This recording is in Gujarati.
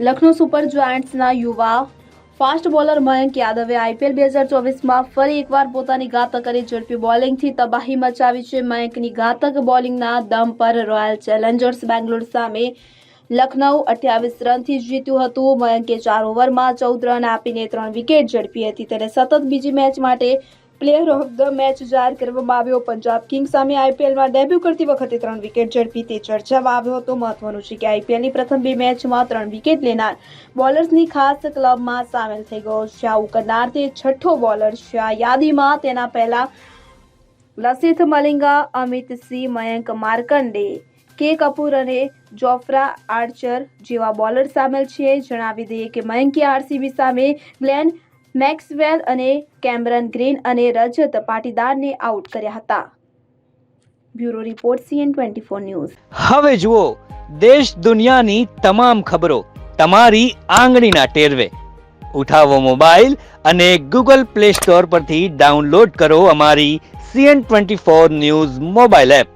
લખનૌ સુપર જાયન્ટ્સના યુવા ફાસ્ટ બોલર મયંક યાદવે આઈપીએલ બે હજાર ચોવીસમાં ફરી એકવાર પોતાની ઘાતક કરી ઝડપી બોલિંગથી તબાહી મચાવી છે. મયંકની ઘાતક બોલિંગના દમ પર રોયલ ચેલેન્જર્સ બેંગ્લોર સામે લખનઉ અઠ્યાવીસ રનથી જીત્યું હતું. મયંકે ચાર ઓવરમાં ચૌદ રન આપીને ત્રણ વિકેટ ઝડપી હતી. તેને સતત બીજી મેચ માટે પ્લેયર ઓફ ધ મેચ જાહેર કરવામાં આવ્યો. પંજાબ કિંગ્સ સામે આઈપીએલમાં ડેબ્યુ કરતી વખતે ત્રણ વિકેટ ઝડપી તે ચર્ચામાં આવ્યો હતો. મહત્વનું છે કે આઈપીએલની પ્રથમ બે મેચમાં ત્રણ વિકેટ લેનાર બોલર્સની ખાસ ક્લબમાં સામેલ થઈ ગયો. છે આવું કરનાર તે છઠ્ઠો બોલર. છે આ યાદીમાં તેના પહેલા લસિથ મલિંગા, અમિત સિંહ, મયંક માર્કંડે, કે કપૂર અને જોફ્રા આર્ચર જેવા બોલર સામેલ છે. જણાવી દઈએ કે મયંકે આરસીબી સામે ગ્લેન મેક્સવેલ અને કેમરન ગ્રીન અને રજત પાટીદારને આઉટ કર્યા હતા. Bureau report CN twenty four news. હવે જુઓ, દેશ દુનિયાની તમામ ખબરો તમારી આંગળીના ટેરવે. ઉઠાવો મોબાઈલ અને ગૂગલ પ્લે સ્ટોર પરથી ડાઉનલોડ કરો અમારી CN twenty four news mobile app.